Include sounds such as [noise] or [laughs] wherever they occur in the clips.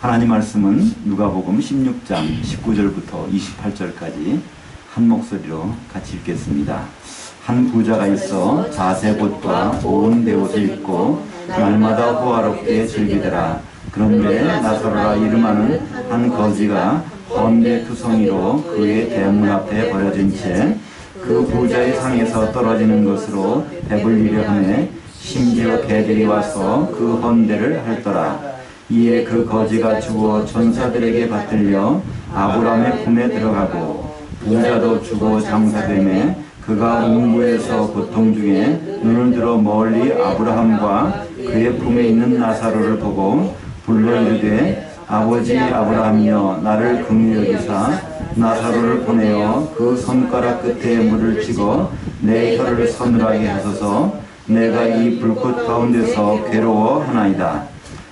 하나님 말씀은 누가복음 16장 19절부터 28절까지 한 목소리로 같이 읽겠습니다. 한 부자가 있어 자세봇과 온 배옷을 입고 날마다 호화롭게 즐기더라. 그런데 나사로라 이름하는 한 거지가 헌대 투성이로 그의 대문 앞에 버려진 채 그 부자의 상에서 떨어지는 것으로 배불리려 하네 심지어 개들이 와서 그 헌대를 핥더라. 이에 그 거지가 죽어 전사들에게 받들려 아브라함의 품에 들어가고 부자도 죽어 장사되매 그가 음부에서 고통 중에 눈을 들어 멀리 아브라함과 그의 품에 있는 나사로를 보고 불러 이르되 아버지 아브라함이여 나를 긍휼히 여기사 나사로를 보내어 그 손가락 끝에 물을 찍어 내 혀를 서늘하게 하소서 내가 이 불꽃 가운데서 괴로워 하나이다.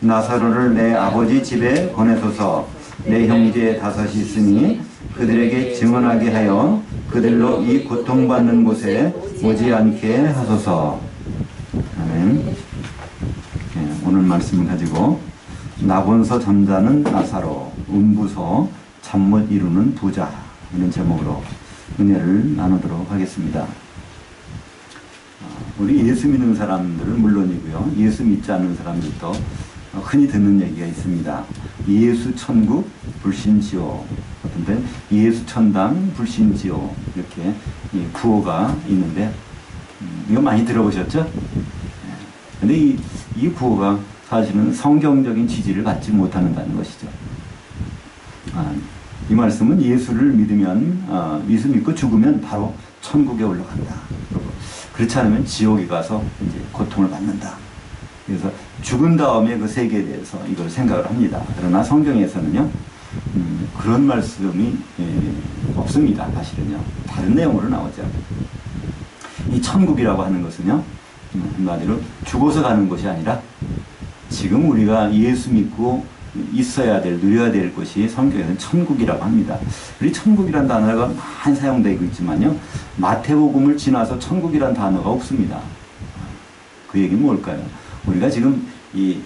나사로를 내 아버지 집에 보내소서 내 형제 다섯이 있으니 그들에게 증언하게 하여 그들로 이 고통받는 곳에 오지 않게 하소서. 아멘. 예, 오늘 말씀을 가지고 낙원서 점자는 나사로, 음부서 잠 못 이루는 부자 이런 제목으로 은혜를 나누도록 하겠습니다. 어, 우리 예수 믿는 사람들은 물론이고요. 예수 믿지 않는 사람들도 흔히 듣는 얘기가 있습니다. 예수 천국 불신지옥 어떤데 예수 천당 불신지옥 이렇게 구호가 있는데 음, 이거 많이 들어보셨죠? 예. 근데 이, 이 구호가 사실은 성경적인 지지를 받지 못한다는 것이죠. 아, 이 말씀은 예수를 믿으면 어, 예수 믿고 죽으면 바로 천국에 올라간다. 그렇지 않으면 지옥에 가서 이제 고통을 받는다. 그래서 죽은 다음에 그 세계에 대해서 이걸 생각을 합니다. 그러나 성경에서는요, 음, 그런 말씀이 예, 없습니다. 사실은요. 다른 내용으로 나오죠. 이 천국이라고 하는 것은요, 음, 한마디로 죽어서 가는 것이 아니라 지금 우리가 예수 믿고 있어야 될, 누려야 될 것이 성경에서는 천국이라고 합니다. 우리 천국이란 단어가 많이 사용되고 있지만요. 마태복음을 지나서 천국이란 단어가 없습니다. 그 얘기는 뭘까요? 우리가 지금 이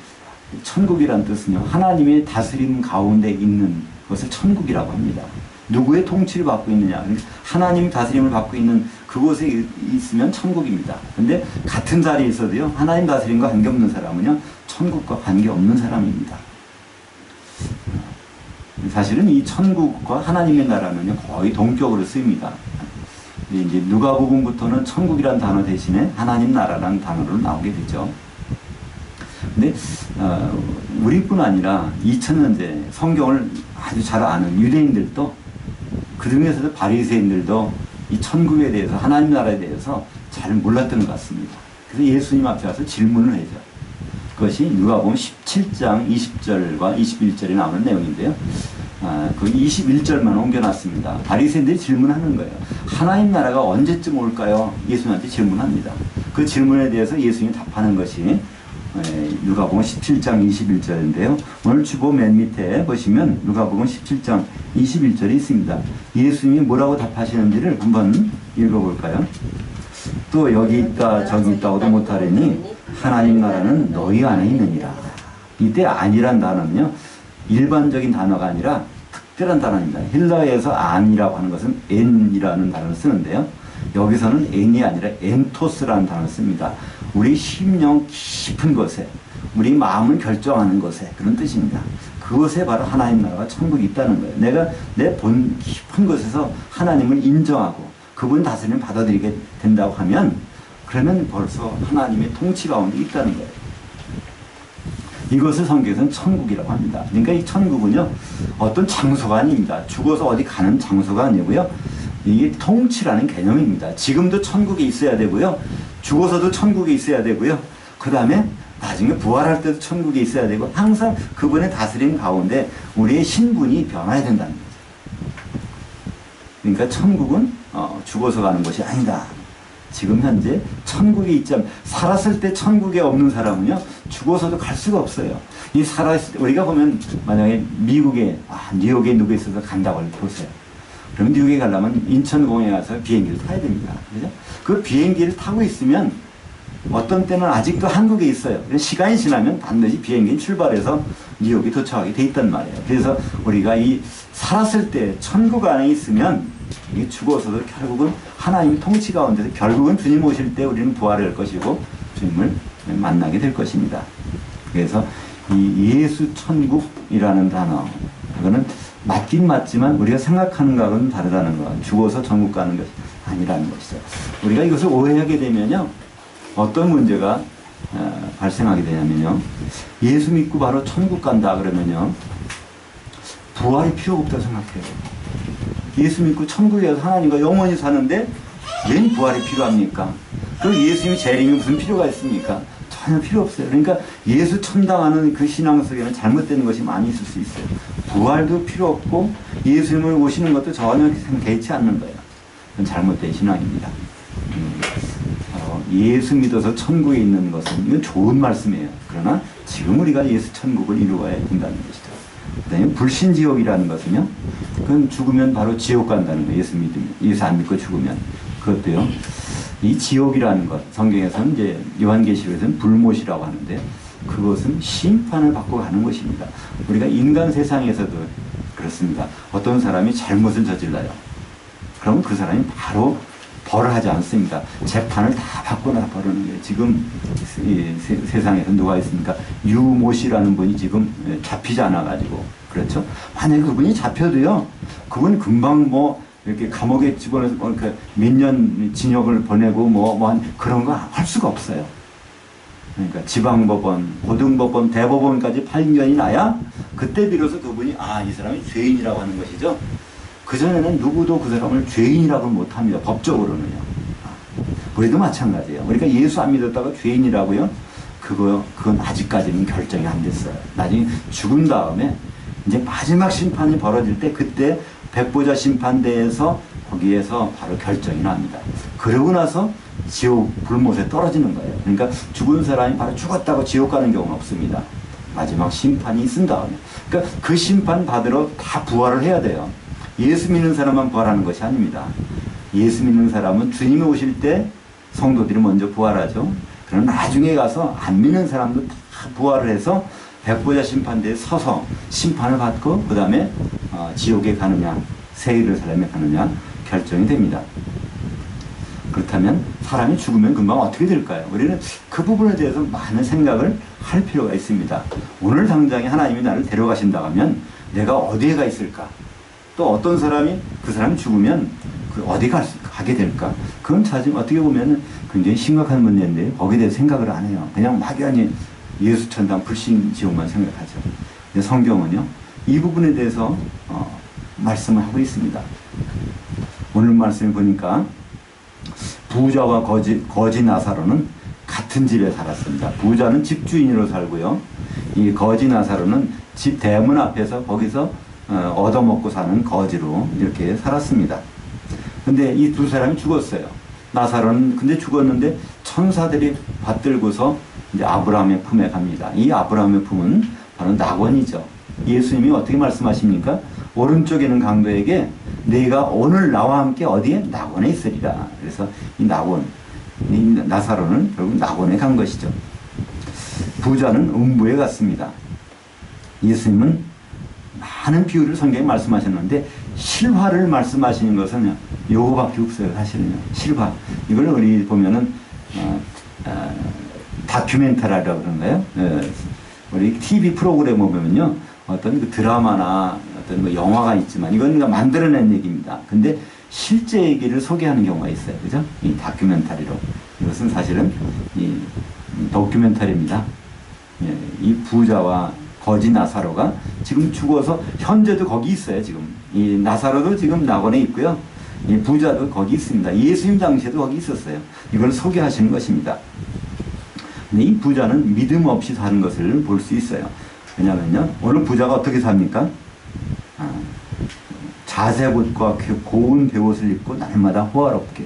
천국이란 뜻은요. 하나님의 다스림 가운데 있는 것을 천국이라고 합니다. 누구의 통치를 받고 있느냐. 하나님 다스림을 받고 있는 그곳에 있으면 천국입니다. 근데 같은 자리에 있어도요. 하나님 다스림과 관계없는 사람은요. 천국과 관계없는 사람입니다. 사실은 이 천국과 하나님의 나라는요 거의 동격으로 쓰입니다. 이제 누가복음부터는 천국이란 단어 대신에 하나님 나라라는 단어로 나오게 되죠. 근데 어, 우리뿐 아니라 2000년대 성경을 아주 잘 아는 유대인들도 그 중에서도 바리새인들도 이 천국에 대해서 하나님 나라에 대해서 잘 몰랐던 것 같습니다. 그래서 예수님 앞에 와서 질문을 해죠. 그것이 누가복음 17장 20절과 21절에 나오는 내용인데요. 아, 그 21절만 옮겨놨습니다. 바리새인들이 질문하는 거예요. 하나님 나라가 언제쯤 올까요? 예수님한테 질문합니다. 그 질문에 대해서 예수님이 답하는 것이 누가복음 17장 21절인데요. 오늘 주보 맨 밑에 보시면 누가복음 17장 21절이 있습니다. 예수님이 뭐라고 답하시는지를 한번 읽어볼까요? 또 여기 있다 저기 있다고도 못하려니 하나님 나라는 너희 안에 있느니라. 이때 아니란 단어는요. 일반적인 단어가 아니라 특별한 단어입니다. 힐라에서 안이라고 하는 것은 엔이라는 단어를 쓰는데요. 여기서는 엔이 아니라 엔토스라는 단어를 씁니다. 우리 심령 깊은 곳에 우리 마음을 결정하는 것에 그런 뜻입니다. 그곳에 바로 하나님 나라가 천국이 있다는 거예요. 내가 내 본 깊은 곳에서 하나님을 인정하고 그분 다스림 받아들이게 된다고 하면 그러면 벌써 하나님의 통치 가운데 있다는 거예요. 이것을 성경에서는 천국이라고 합니다. 그러니까 이 천국은요, 어떤 장소가 아닙니다. 죽어서 어디 가는 장소가 아니고요. 이게 통치라는 개념입니다. 지금도 천국에 있어야 되고요. 죽어서도 천국에 있어야 되고요. 그 다음에 나중에 부활할 때도 천국에 있어야 되고 항상 그분의 다스림 가운데 우리의 신분이 변화해야 된다는 거죠. 그러니까 천국은 어, 죽어서 가는 것이 아니다. 지금 현재 천국에 있자면 살았을 때 천국에 없는 사람은요 죽어서도 갈 수가 없어요. 이 살았을 때 우리가 보면 만약에 미국에 아, 뉴욕에 누구 있어서 간다고 보세요. 그럼 뉴욕에 가려면 인천공항에 가서 비행기를 타야 됩니다. 그죠? 그 비행기를 타고 있으면 어떤 때는 아직도 한국에 있어요. 시간이 지나면 반드시 비행기 출발해서 뉴욕에 도착하게 돼 있단 말이에요. 그래서 우리가 이 살았을 때 천국 안에 있으면 이 죽어서도 결국은 하나님 통치 가운데서 결국은 주님 오실 때 우리는 부활할 것이고 주님을 만나게 될 것입니다. 그래서 이 예수 천국이라는 단어 그거는 맞긴 맞지만 우리가 생각하는 것과는 다르다는 거. 죽어서 천국 가는 것이 아니라는 것이죠. 우리가 이것을 오해하게 되면요. 어떤 문제가 어, 발생하게 되냐면요. 예수 믿고 바로 천국 간다 그러면요. 부활이 필요 없다고 생각해요. 예수 믿고 천국에 서 하나님과 영원히 사는데 웬 부활이 필요합니까? 그 예수님이 재림이 무슨 필요가 있습니까? 전혀 필요 없어요. 그러니까 예수 천당하는 그 신앙 속에는 잘못되는 것이 많이 있을 수 있어요. 부활도 필요 없고 예수님을 오시는 것도 전혀 개의치 않는 거예요. 그건 잘못된 신앙입니다. 음, 어, 예수 믿어서 천국에 있는 것은 이건 좋은 말씀이에요. 그러나 지금 우리가 예수 천국을 이루어야 된다는 것이죠. 그다음에 불신지옥이라는 것은요. 그건 죽으면 바로 지옥 간다는 거예요. 예수 믿으면 예수 안 믿고 죽으면 그것도요. 이 지옥이라는 것 성경에서는 이제 요한계시록에서는 불못이라고 하는데 그것은 심판을 받고 가는 것입니다. 우리가 인간 세상에서도 그렇습니다. 어떤 사람이 잘못을 저질러요. 그러면 그 사람이 바로 벌을 하지 않습니다. 재판을 다 받고 나 벌하는 거예요. 지금 세, 상에서 누가 있습니까? 유모 씨라는 분이 지금 잡히지 않아가지고 그렇죠. 만약에 그분이 잡혀도요. 그분 금방 뭐 이렇게 감옥에 집어넣어서 뭐 몇년 징역을 보내고 뭐, 뭐 그런 거 할 수가 없어요. 그러니까 지방법원, 고등법원, 대법원까지 8년이 나야 그때 비로소 그분이 아, 이 사람이 죄인이라고 하는 것이죠. 그전에는 누구도 그 사람을 죄인이라고 못합니다. 법적으로는요. 우리도 마찬가지예요. 우리가 예수 안 믿었다가 죄인이라고요? 그거, 그건 아직까지는 결정이 안 됐어요. 나중에 죽은 다음에 이제 마지막 심판이 벌어질 때 그때 백보자 심판대에서 거기에서 바로 결정이 납니다. 그러고 나서 지옥 불못에 떨어지는 거예요. 그러니까 죽은 사람이 바로 죽었다고 지옥 가는 경우는 없습니다. 마지막 심판이 있은 다음에. 그러니까 그 심판 받으러 다 부활을 해야 돼요. 예수 믿는 사람만 부활하는 것이 아닙니다. 예수 믿는 사람은 주님이 오실 때 성도들이 먼저 부활하죠. 그럼 나중에 가서 안 믿는 사람도 다 부활을 해서 백보자 심판대에 서서 심판을 받고 그 다음에 어, 지옥에 가느냐 세일을 사람에 가느냐 결정이 됩니다. 그렇다면 사람이 죽으면 금방 어떻게 될까요? 우리는 그 부분에 대해서 많은 생각을 할 필요가 있습니다. 오늘 당장에 하나님이 나를 데려가신다 하면 내가 어디에 가 있을까? 또 어떤 사람이 그 사람이 죽으면 그 어디 가, 가게 될까? 그건 사실 어떻게 보면 굉장히 심각한 문제인데 거기에 대해 생각을 안 해요. 그냥 막연히 예수 천당 불신 지옥만 생각하죠. 성경은요 이 부분에 대해서 어, 말씀을 하고 있습니다. 오늘 말씀을 보니까 부자와 거지, 거지 나사로는 같은 집에 살았습니다. 부자는 집주인으로 살고요. 이 거지 나사로는 집 대문 앞에서 거기서 어, 얻어먹고 사는 거지로 이렇게 살았습니다. 근데 이 두 사람이 죽었어요. 나사로는 근데 죽었는데 천사들이 받들고서 이제 아브라함의 품에 갑니다. 이 아브라함의 품은 바로 낙원이죠. 예수님이 어떻게 말씀하십니까? 오른쪽에 있는 강도에게 네가 오늘 나와 함께 어디에 낙원에 있으리라. 그래서 이 낙원, 이 나사로는 결국 낙원에 간 것이죠. 부자는 음부에 갔습니다. 예수님은 많은 비유를 성경에 말씀하셨는데 실화를 말씀하시는 것은 요거밖에 없어요. 사실은요. 실화. 이걸 우리 보면은 어, 어, 다큐멘터리라고 그런가요? 예. 우리 TV 프로그램 보면요. 어떤 그 드라마나 어떤 뭐 영화가 있지만 이건 그러니까 만들어낸 얘기입니다. 근데 실제 얘기를 소개하는 경우가 있어요. 그죠? 이 다큐멘터리로. 이것은 사실은 이 다큐멘터리입니다. 예, 이 부자와 거지 나사로가 지금 죽어서 현재도 거기 있어요. 지금 이 나사로도 지금 낙원에 있고요. 이 부자도 거기 있습니다. 예수님 당시에도 거기 있었어요. 이걸 소개하시는 것입니다. 이 부자는 믿음 없이 사는 것을 볼 수 있어요. 왜냐면요. 오늘 부자가 어떻게 삽니까? 아, 자색 옷과 고운 베옷을 입고 날마다 호화롭게.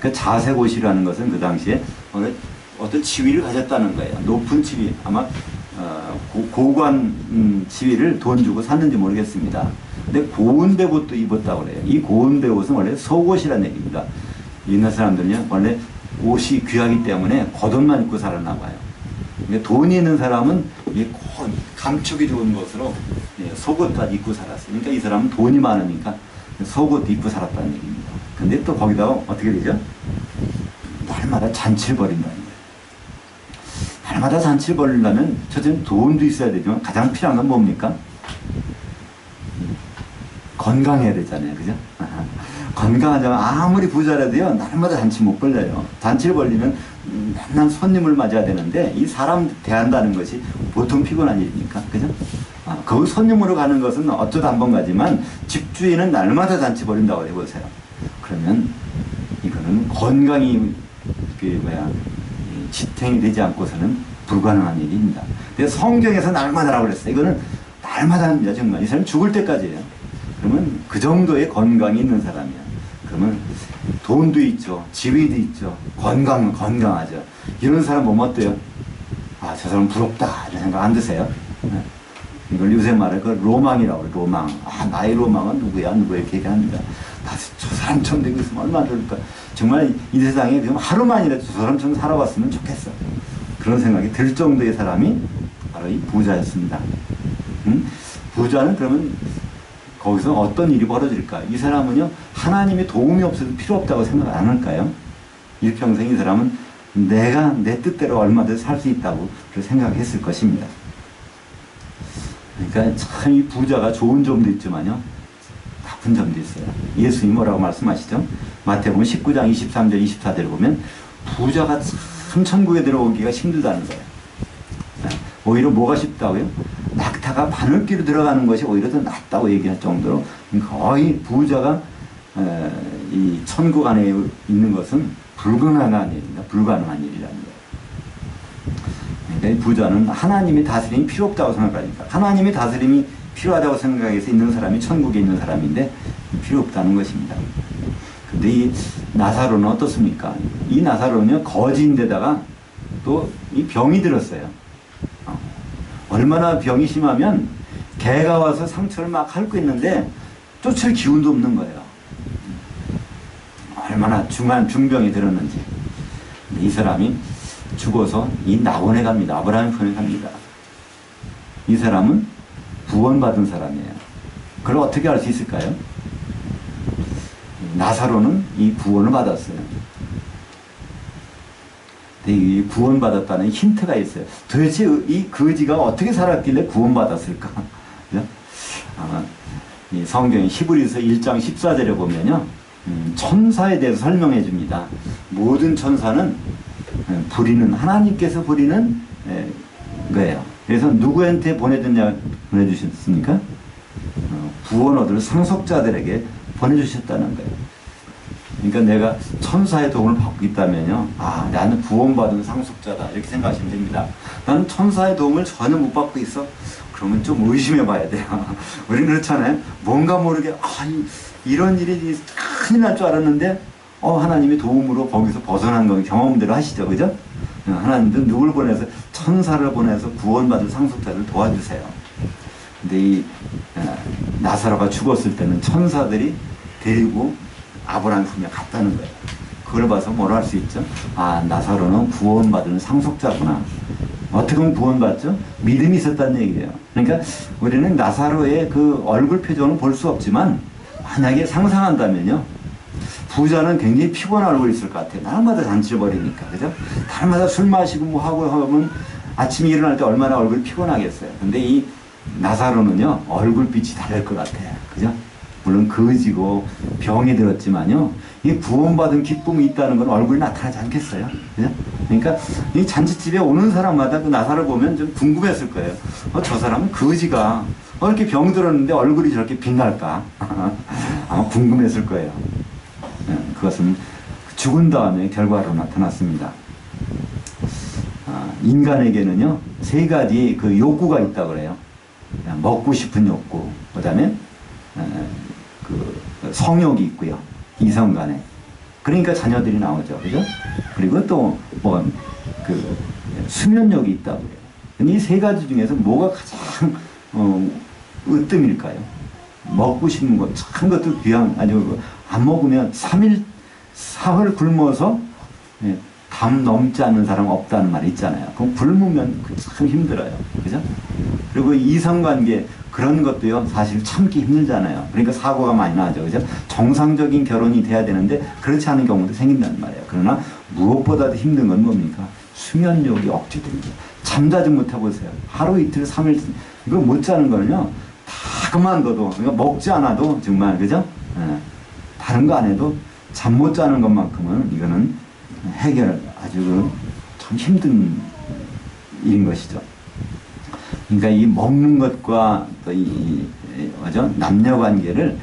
그 자색 옷이라는 것은 그 당시에 어느 어떤 지위를 가졌다는 거예요. 높은 지위. 아마 어, 고, 관 음, 지위를 돈 주고 샀는지 모르겠습니다. 근데 고운 베옷도 입었다고 그래요. 이 고운 베옷은 원래 속옷이라는 얘기입니다. 옛날 사람들은요, 원래 옷이 귀하기 때문에 겉옷만 입고 살았나 봐요. 돈이 있는 사람은 이 감촉이 좋은 것으로 예, 속옷까지 입고 살았어요. 그러니까 이 사람은 돈이 많으니까 속옷 입고 살았다는 얘기입니다. 근데 또 거기다가 어떻게 되죠? 날마다 잔치를 벌인다는 거예요. 날마다 잔치를 벌이려면 첫째는 돈도 있어야 되지만 가장 필요한 건 뭡니까? 건강해야 되잖아요. 그죠? 건강하자면 아무리 부자라도요, 날마다 잔치 못 벌려요. 잔치를 벌리면 맨날 손님을 맞아야 되는데, 이 사람 대한다는 것이 보통 피곤한 일입니까? 그죠? 아, 그 손님으로 가는 것은 어쩌다 한 번 가지만, 집주인은 날마다 잔치 벌린다고 해보세요. 그러면, 이거는 건강이, 그, 뭐야, 지탱이 되지 않고서는 불가능한 일입니다. 근데 성경에서 날마다라고 그랬어요. 이거는 날마다 합니다, 정말. 이 사람 죽을 때까지예요. 그러면 그 정도의 건강이 있는 사람이야. 그러면 돈도 있죠. 지위도 있죠. 건강은 건강하죠. 이런 사람 보면 어때요? 아, 저 사람 부럽다. 이런 생각 안 드세요? 네. 이걸 요새 말해 그 로망이라고 그래, 로망. 아, 나의 로망은 누구야? 누구 이렇게 얘기합니다. 나저 사람처럼 되고 있으면 얼마나 좋을까. 정말 이 세상에 하루만이라도 저 사람처럼 살아왔으면 좋겠어. 그런 생각이 들 정도의 사람이 바로 이 부자였습니다. 음? 부자는 그러면 거기서 어떤 일이 벌어질까? 이 사람은요, 하나님의 도움이 없어도 필요 없다고 생각 안 할까요? 일평생 이 사람은 내가 내 뜻대로 얼마든지 살 수 있다고 생각했을 것입니다. 그러니까 참 이 부자가 좋은 점도 있지만요, 나쁜 점도 있어요. 예수님 뭐라고 말씀하시죠? 마태복음 19장 23절 24절을 보면 부자가 참 천국에 들어오기가 힘들다는 거예요. 오히려 뭐가 쉽다고요? 낙타가 바늘기로 들어가는 것이 오히려 더 낫다고 얘기할 정도로 거의 부자가 이 천국 안에 있는 것은 불가능한 일입니다. 불가능한 일이라는 거예요. 그러니까 부자는 하나님의 다스림이 필요 없다고 생각하니까 하나님의 다스림이 필요하다고 생각해서 있는 사람이 천국에 있는 사람인데 필요 없다는 것입니다. 근데 이 나사로는 어떻습니까? 이 나사로는요 거지인데다가 또 이 병이 들었어요. 얼마나 병이 심하면 개가 와서 상처를 막 핥고 있는데 쫓을 기운도 없는 거예요. 얼마나 중한 중병이 들었는지. 이 사람이 죽어서 이 낙원에 갑니다. 아브라함 편에 갑니다. 이 사람은 구원받은 사람이에요. 그걸 어떻게 알 수 있을까요? 나사로는 이 구원을 받았어요. 이 구원받았다는 힌트가 있어요. 도대체 이 거지가 어떻게 살았길래 구원받았을까? 아, 이 성경 히브리서 1장 14절에 보면요. 음, 천사에 대해서 설명해 줍니다. 모든 천사는 음, 부리는 하나님께서 부리는 에, 거예요. 그래서 누구한테 보내줬냐 보내주셨습니까? 어, 구원 얻을 상속자들에게 보내주셨다는 거예요. 그러니까 내가 천사의 도움을 받고 있다면요. 아, 나는 구원받은 상속자다. 이렇게 생각하시면 됩니다. 나는 천사의 도움을 전혀 못 받고 있어. 그러면 좀 의심해 봐야 돼요. [laughs] 우리는 그렇잖아요. 뭔가 모르게, 아, 이, 런 일이 큰일 날 줄 알았는데, 어, 하나님의 도움으로 거기서 벗어난 거 경험대로 하시죠. 그죠? 어, 하나님도 누굴 보내서, 천사를 보내서 구원받은 상속자를 도와주세요. 근데 이, 어, 나사로가 죽었을 때는 천사들이 데리고 아브라함 품에 갔다는 거예요. 그걸 봐서 뭐라 할수 있죠? 아, 나사로는 구원받은 상속자구나. 어떻게 보면 구원받죠? 믿음이 있었다는 얘기예요. 그러니까 우리는 나사로의 그 얼굴 표정을 볼수 없지만 만약에 상상한다면요. 부자는 굉장히 피곤한 얼굴이 있을 것 같아요. 날마다 잔치를 벌이니까. 그죠? 날마다 술 마시고 뭐 하고 하면 아침에 일어날 때 얼마나 얼굴이 피곤하겠어요. 근데 이 나사로는요, 얼굴빛이 다를 것 같아요. 그죠? 물론 거지고 병이 들었지만요. 이 구원받은 기쁨이 있다는 건 얼굴이 나타나지 않겠어요? 그죠? 그러니까 이 잔치집에 오는 사람마다 그 나사를 보면 좀 궁금했을 거예요. 어, 저 사람은 거지가 어, 이렇게 병 들었는데 얼굴이 저렇게 빛날까? [laughs] 아마 궁금했을 거예요. 네, 그것은 죽은 다음에 결과로 나타났습니다. 아, 인간에게는요 세 가지 그 욕구가 있다 그래요. 먹고 싶은 욕구, 그 다음에 어, 그 성욕이 있고요 이성 간에. 그러니까 자녀들이 나오죠, 그죠? 그리고 또 뭐 그 수면력이 있다고 그래요. 이 세 가지 중에서 뭐가 가장 어, 으뜸일까요? 먹고 싶은 것, 참 것도 귀한, 아주 안 먹으면 3일, 사흘 굶어서 예, 담 넘지 않는 사람 없다는 말이 있잖아요. 그럼 굶으면 참 힘들어요. 그죠? 그리고 이성관계, 그런 것도요, 사실 참기 힘들잖아요. 그러니까 사고가 많이 나죠. 그죠? 정상적인 결혼이 돼야 되는데, 그렇지 않은 경우도 생긴단 말이에요. 그러나 무엇보다도 힘든 건 뭡니까? 수면력이 억제됩니다. 잠자지 못해보세요. 하루 이틀, 삼일, 이거 못 자는 거는요, 다 그만둬도, 그러니까 먹지 않아도 정말, 그죠? 예. 다른 거 안 해도 잠 못 자는 것만큼은 이거는 해결 아주 참 힘든 일인 것이죠. 그러니까 이 먹는 것과 또이 뭐죠 남녀 관계를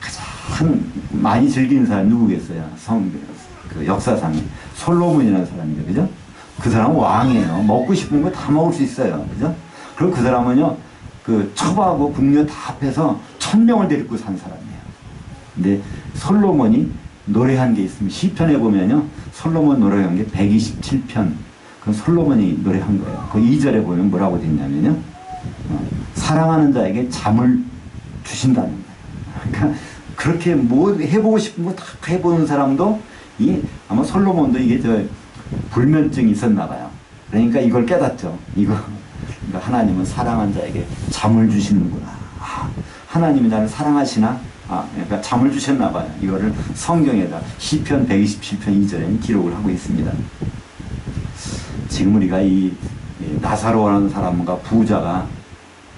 가장 많이 즐기는 사람이 누구겠어요? 성, 그 역사상에 솔로몬이라는 사람이죠, 그죠? 그 사람은 왕이에요. 먹고 싶은 거 다 먹을 수 있어요, 그죠? 그리고 그 사람은요, 그 첩하고 궁녀 다 합해서 천 명을 데리고 산 사람이에요. 근데 솔로몬이 노래한 게 있으면 시편에 보면요, 솔로몬 노래한 게 127편. 그 솔로몬이 노래한 거예요. 그 2절에 보면 뭐라고 되어 있냐면요. 어, 사랑하는 자에게 잠을 주신다는 거예요. 그러니까 그렇게 뭐 해보고 싶은 거 다 해보는 사람도 이 아마 솔로몬도 이게 저 불면증이 있었나 봐요. 그러니까 이걸 깨닫죠. 이거 그러니까 하나님은 사랑한 자에게 잠을 주시는구나. 아, 하나님이 나를 사랑하시나? 아, 그러니까 잠을 주셨나 봐요. 이거를 성경에다 시편 127편 2절에 기록을 하고 있습니다. 지금 우리가 이 나사로라는 사람과 부자가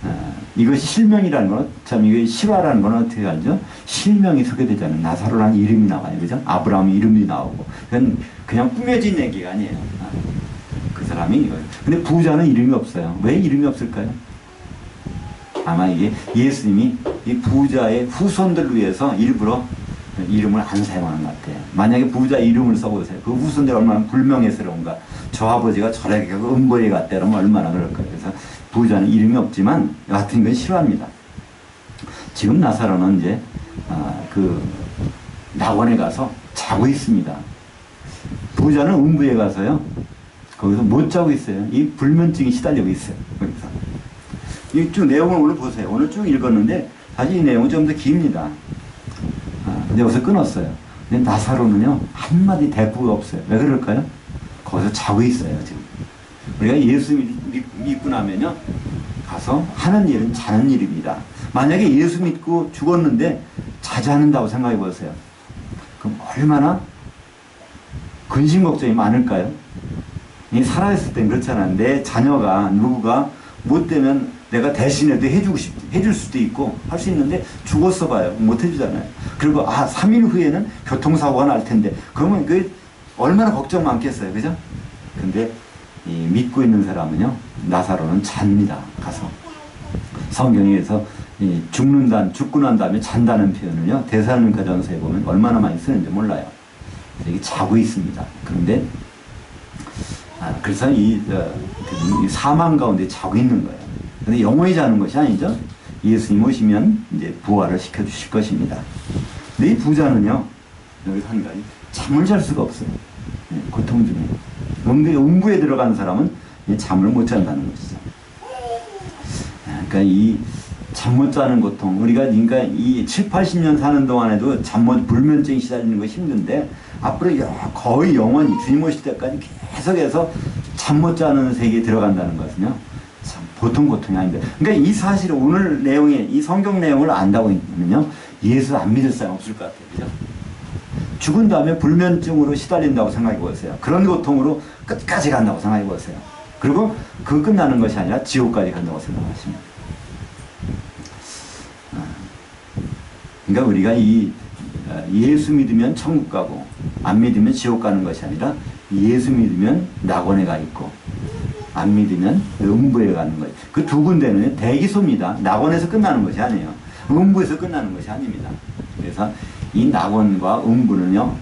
어, 이것이 실명이라는 건, 참, 이게 실화라는 건 어떻게 알죠? 실명이 소개되잖아요. 나사로라는 이름이 나와요. 그죠? 아브라함 이름이 나오고. 그건 그냥 꾸며진 얘기가 아니에요. 아, 그 사람이 이거예요. 근데 부자는 이름이 없어요. 왜 이름이 없을까요? 아마 이게 예수님이 이 부자의 후손들 위해서 일부러 이름을 안 사용하는 것 같아요. 만약에 부자 이름을 써보세요. 그 후손들 얼마나 불명예스러운가. 저 아버지가 저렇게 음보에 갔다 그러면 얼마나 그럴까. 그래서 부자는 이름이 없지만 같은 건 싫어합니다. 지금 나사로는 이제 아, 그 낙원에 가서 자고 있습니다. 부자는 음부에 가서요. 거기서 못 자고 있어요. 이 불면증이 시달리고 있어요. 거기서. 이 쭉 내용을 오늘 보세요. 오늘 쭉 읽었는데 사실 이 내용은 좀 더 깁니다. 아, 근데 여기서 끊었어요. 근데 나사로는요 한마디 대꾸가 없어요. 왜 그럴까요? 거기서 자고 있어요 지금. 우리가 예수 믿, 믿고 나면요 가서 하는 일은 자는 일입니다. 만약에 예수 믿고 죽었는데 자주 않는다고 생각해 보세요. 그럼 얼마나 근심 걱정이 많을까요? 이 살아있을 땐 그렇잖아. 내 자녀가 누구가 못 되면 내가 대신해도 해주고 싶, 해줄 수도 있고 할 수 있는데 죽었어 봐요. 못 해주잖아요. 그리고 아, 3일 후에는 교통사고가 날 텐데 그러면 그 얼마나 걱정 많겠어요. 그죠? 근데 이 믿고 있는 사람은요, 나사로는 잡니다. 가서. 성경에서 이 죽는다, 죽고 난 다음에 잔다는 표현을요, 대사님가 전서에 보면 얼마나 많이 쓰는지 몰라요. 이게 자고 있습니다. 그런데, 아, 그래서 이, 어, 이 사망 가운데 자고 있는 거예요. 근데 영원히 자는 것이 아니죠. 예수님 오시면 이제 부활을 시켜주실 것입니다. 근데 이 부자는요, 여기 한 가지, 잠을 잘 수가 없어요. 네, 고통 중에. 음부에, 음부에 들어간 사람은 잠을 못 잔다는 것이죠. 그러니까 이 잠 못 자는 고통, 우리가 그러니까 이 7, 80년 사는 동안에도 잠 못, 불면증이 시달리는 거 힘든데, 앞으로 거의 영원히 주님 오실 때까지 계속해서 잠 못 자는 세계에 들어간다는 것은요, 참 보통 고통이 아닙니다. 그러니까 이 사실을 오늘 내용에, 이 성경 내용을 안다고 하면요, 예수 안 믿을 사람 없을 것 같아요. 그죠? 죽은 다음에 불면증으로 시달린다고 생각해 보세요. 그런 고통으로 끝까지 간다고 생각해 보세요. 그리고 그 끝나는 것이 아니라 지옥까지 간다고 생각하시면. 아, 그러니까 우리가 이 어, 예수 믿으면 천국 가고 안 믿으면 지옥 가는 것이 아니라 예수 믿으면 낙원에 가 있고 안 믿으면 음부에 가는 거예요. 그 두 군데는 대기소입니다. 낙원에서 끝나는 것이 아니에요. 음부에서 끝나는 것이 아닙니다. 그래서 이 낙원과 음부는요,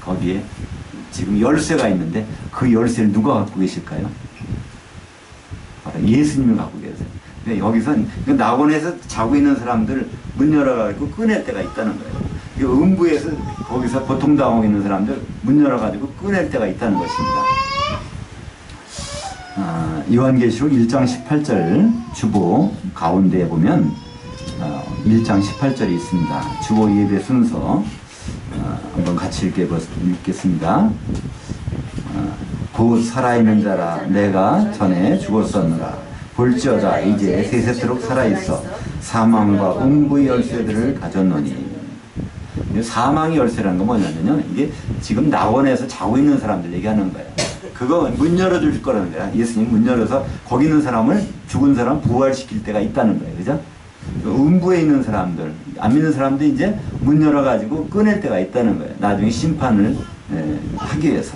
거기에 지금 열쇠가 있는데 그 열쇠를 누가 갖고 계실까요? 바로 예수님을 갖고 계세요. 근데 여기서 그 낙원에서 자고 있는 사람들 문 열어가지고 꺼낼 때가 있다는 거예요. 이 음부에서 거기서 고통당하고 있는 사람들 문 열어가지고 꺼낼 때가 있다는 것입니다. 아, 요한계시록 1장 18절 주보 가운데에 보면 어, 1장 18절이 있습니다. 주보 예배 순서 어, 한번 같이 읽겠습니다. 어, 곧 살아있는 자라 내가 전에 죽었었느라 볼지어다 이제 세세토록 살아있어 사망과 음부의 열쇠들을 가졌노니 사망의 열쇠라는 건 뭐냐면요 이게 지금 낙원에서 자고 있는 사람들 얘기하는 거예요 그거 문 열어줄 거라는 거야. 예수님 문 열어서 거기 있는 사람을 죽은 사람 부활시킬 때가 있다는 거예요 그죠? 음부에 있는 사람들 안 믿는 사람들 이제 문 열어가지고 꺼낼 때가 있다는 거예요 나중에 심판을 에, 하기 위해서.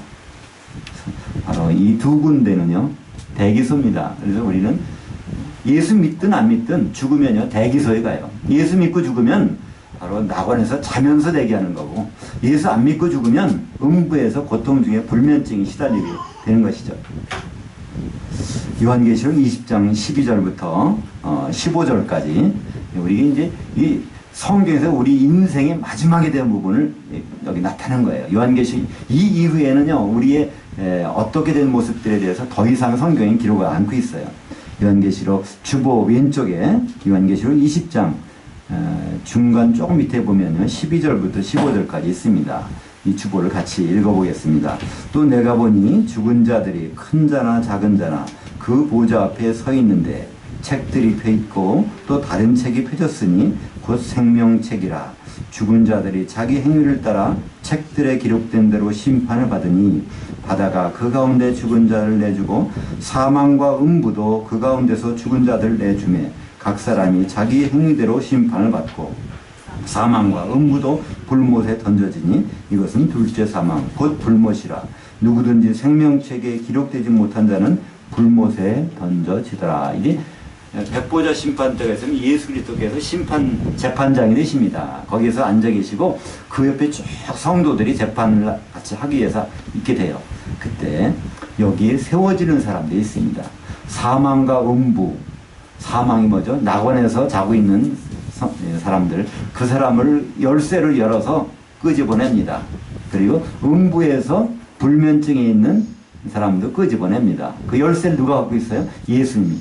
바로 이 두 군데는요 대기소입니다. 그래서 우리는 예수 믿든 안 믿든 죽으면요 대기소에 가요. 예수 믿고 죽으면 바로 낙원에서 자면서 대기하는 거고 예수 안 믿고 죽으면 음부에서 고통 중에 불면증이 시달리게 되는 것이죠. 요한계시록 20장 12절부터 어, 15절까지 우리 이제 이 성경에서 우리 인생의 마지막에 대한 부분을 여기 나타낸 거예요. 요한계시록 이 이후에는요 우리의 에, 어떻게 된 모습들에 대해서 더 이상 성경에 기록을 않고 있어요. 요한계시록 주보 왼쪽에 요한계시록 20장 에, 중간 조금 밑에 보면요 12절부터 15절까지 있습니다. 이 주보를 같이 읽어보겠습니다. 또 내가 보니 죽은 자들이 큰 자나 작은 자나 그 보좌 앞에 서 있는데 책들이 펴 있고 또 다른 책이 펴졌으니 곧 생명책이라 죽은 자들이 자기 행위를 따라 책들에 기록된 대로 심판을 받으니 바다가 그 가운데 죽은 자를 내주고 사망과 음부도 그 가운데서 죽은 자들 내주매 각 사람이 자기 행위대로 심판을 받고 사망과 음부도 불못에 던져지니 이것은 둘째 사망 곧 불못이라 누구든지 생명책에 기록되지 못한 자는 불못에 던져지더라 이제 백보자 심판대에서는 예수 그리스도께서 심판 재판장이 되십니다. 거기서 앉아 계시고 그 옆에 쭉 성도들이 재판을 같이 하기 위해서 있게 돼요. 그때 여기에 세워지는 사람들이 있습니다. 사망과 음부, 사망이 뭐죠? 낙원에서 자고 있는 사람들, 그 사람을 열쇠를 열어서 끄집어냅니다. 그리고 음부에서 불면증에 있는 사람도 끄집어냅니다. 그 열쇠를 누가 갖고 있어요? 예수님이.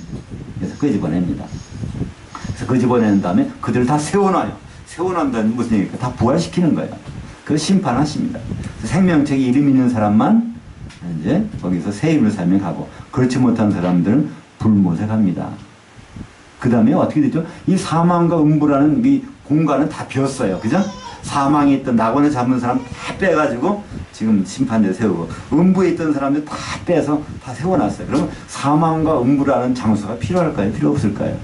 그래서 끄집어냅니다. 그래서 끄집어낸 다음에 그들을 다 세워놔요. 세워놓는다는 무슨 얘기입니까? 다 부활시키는 거예요. 그래서 심판하십니다. 생명책에 이름 있는 사람만 이제 거기서 새 입을 살며 가고 그렇지 못한 사람들은 불못에 갑니다. 그 다음에 어떻게 되죠? 이 사망과 음부라는 이 공간은 다 비었어요. 그죠? 사망에 있던 낙원에 잡은 사람 다 빼가지고 지금 심판대 세우고 음부에 있던 사람들 다 빼서 다 세워놨어요. 그러면 사망과 음부라는 장소가 필요할까요? 필요 없을까요?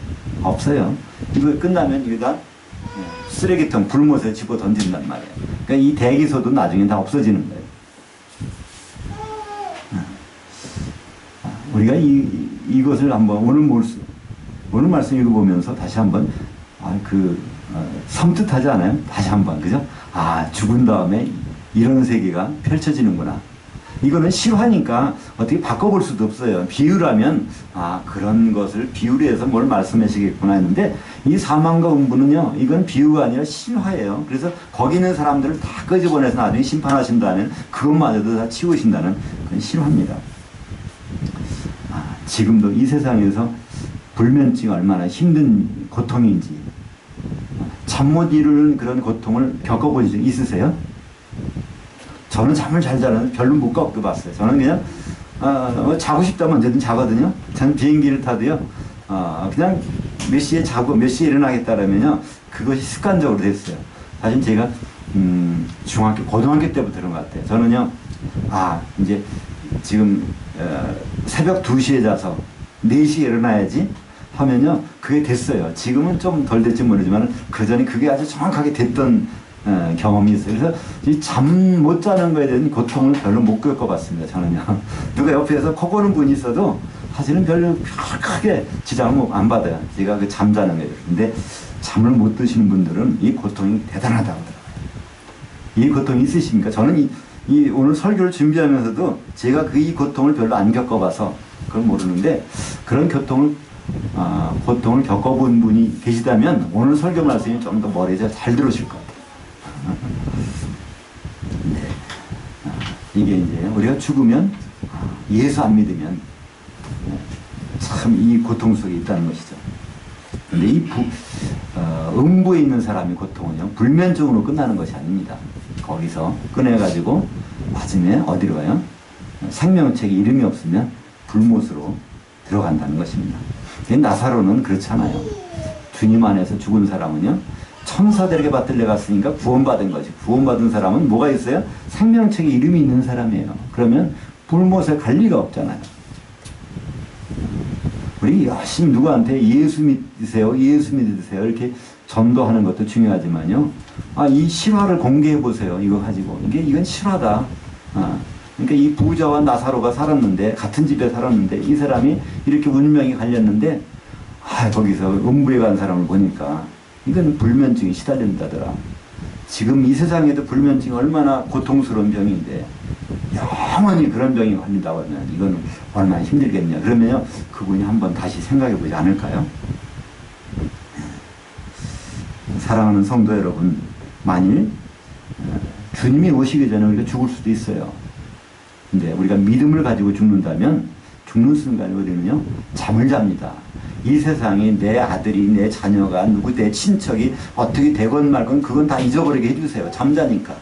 없어요. 이거 끝나면 다 쓰레기통 불못에 집어 던진단 말이에요. 그러니까 이 대기소도 나중에 다 없어지는 거예요. 우리가 이, 이것을 한번 오늘 몰수, 오늘 말씀 읽어보면서 다시 한번 아, 그 어, 섬뜩하지 않아요? 다시 한번 그죠? 아 죽은 다음에 이런 세계가 펼쳐지는구나. 이거는 실화니까 어떻게 바꿔볼 수도 없어요. 비유라면 아 그런 것을 비유로 해서 뭘 말씀하시겠구나 했는데 이 사망과 음부는요 이건 비유가 아니라 실화예요. 그래서 거기 있는 사람들을 다 끄집어내서 나중에 심판하신다는 그것마저도 다 치우신다는 그건 실화입니다. 아, 지금도 이 세상에서 불면증 얼마나 힘든 고통인지 잠 못 이루는 그런 고통을 겪어본 적 있으세요? 저는 잠을 잘 자는 별로 못 겪어봤어요. 저는 그냥 어, 자고 싶다면 언제든 자거든요. 저는 비행기를 타도요. 어, 그냥 몇 시에 자고 몇 시에 일어나겠다라면요. 그것이 습관적으로 됐어요. 사실 제가 음, 중학교, 고등학교 때부터 그런 것 같아요. 저는요. 아 이제 지금 어, 새벽 2시에 자서 4시에 일어나야지 하면요. 그게 됐어요. 지금은 좀 덜 됐지 모르지만 그 전에 그게 아주 정확하게 됐던 어, 경험이 있어요. 그래서 이 잠 못 자는 거에 대한 고통을 별로 못 겪어봤습니다. 저는요. [laughs] 누가 옆에서 코 고는 분이 있어도 사실은 별로 크게 지장을 안 받아요. 제가 그 잠자는 거예요. 근데 잠을 못 드시는 분들은 이 고통이 대단하다고 하더라고요. 이 고통이 있으십니까? 저는 이, 이 오늘 설교를 준비하면서도 제가 그 이 고통을 별로 안 겪어봐서 그걸 모르는데 그런 교통을 아, 고통을 겪어본 분이 계시다면 오늘 설교 말씀이 좀 더 머리에 잘 들어오실 것 같아요. 네. 아, 이게 이제 우리가 죽으면 예수 안 믿으면 참 이 고통 속에 있다는 것이죠. 근데 이 부, 어, 음부에 있는 사람의 고통은요, 불면증으로 끝나는 것이 아닙니다. 거기서 꺼내가지고, 마침에 어디로 가요? 생명책에 이름이 없으면 불못으로 들어간다는 것입니다. 나사로는 그렇잖아요. 주님 안에서 죽은 사람은요, 천사들에게 받들려 갔으니까 구원받은 거지. 구원받은 사람은 뭐가 있어요? 생명책에 이름이 있는 사람이에요. 그러면 불못에 갈 리가 없잖아요. 우리 열심히 누구한테 예수 믿으세요, 예수 믿으세요 이렇게 전도하는 것도 중요하지만요. 아, 이 실화를 공개해 보세요. 이거 가지고 이게 이건 실화다. 아, 그러니까 이 부자와 나사로가 살았는데 같은 집에 살았는데 이 사람이 이렇게 운명이 갈렸는데 아, 거기서 음부에 간 사람을 보니까 이건 불면증이 시달린다더라. 지금 이 세상에도 불면증이 얼마나 고통스러운 병인데 영원히 그런 병이 걸린다고 하면 이건 얼마나 힘들겠냐. 그러면요, 그분이 한번 다시 생각해 보지 않을까요? 사랑하는 성도 여러분, 만일 어, 주님이 오시기 전에 우리가 죽을 수도 있어요. 근데 우리가 믿음을 가지고 죽는다면 죽는 순간에 우리는요, 잠을 잡니다. 이 세상에 내 아들이, 내 자녀가, 누구, 내 친척이 어떻게 되건 말건 그건 다 잊어버리게 해주세요. 잠자니까.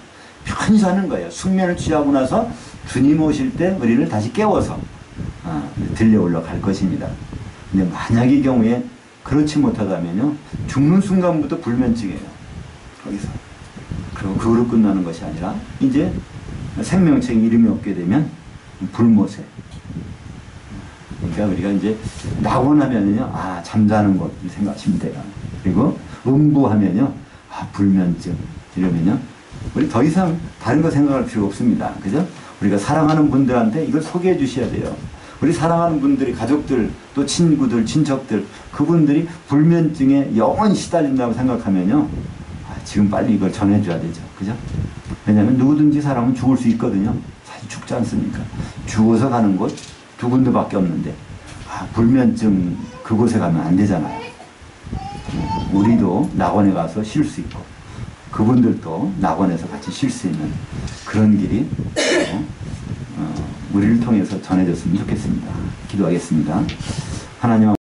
편히 자는 거예요. 숙면을 취하고 나서 주님 오실 때 우리를 다시 깨워서 아, 들려 올라갈 것입니다. 근데 만약의 경우에 그렇지 못하다면요. 죽는 순간부터 불면증이에요. 거기서. 그리고 그거로 끝나는 것이 아니라 이제 생명책 이름이 없게 되면 불못에 그러니까 우리가 이제 낙원하면요, 아 잠자는 곳 생각하시면 돼요. 그리고 음부하면요, 아 불면증 이러면요, 우리 더 이상 다른 거 생각할 필요 없습니다. 그죠? 우리가 사랑하는 분들한테 이걸 소개해 주셔야 돼요. 우리 사랑하는 분들이 가족들 또 친구들 친척들 그분들이 불면증에 영원히 시달린다고 생각하면요, 아, 지금 빨리 이걸 전해줘야 되죠. 그죠? 왜냐하면 누구든지 사람은 죽을 수 있거든요. 사실 죽지 않습니까? 죽어서 가는 곳 두 군데밖에 없는데 아, 불면증 그곳에 가면 안 되잖아요. 우리도 낙원에 가서 쉴 수 있고 그분들도 낙원에서 같이 쉴 수 있는 그런 길이 어, 어, 우리를 통해서 전해졌으면 좋겠습니다. 기도하겠습니다. 하나님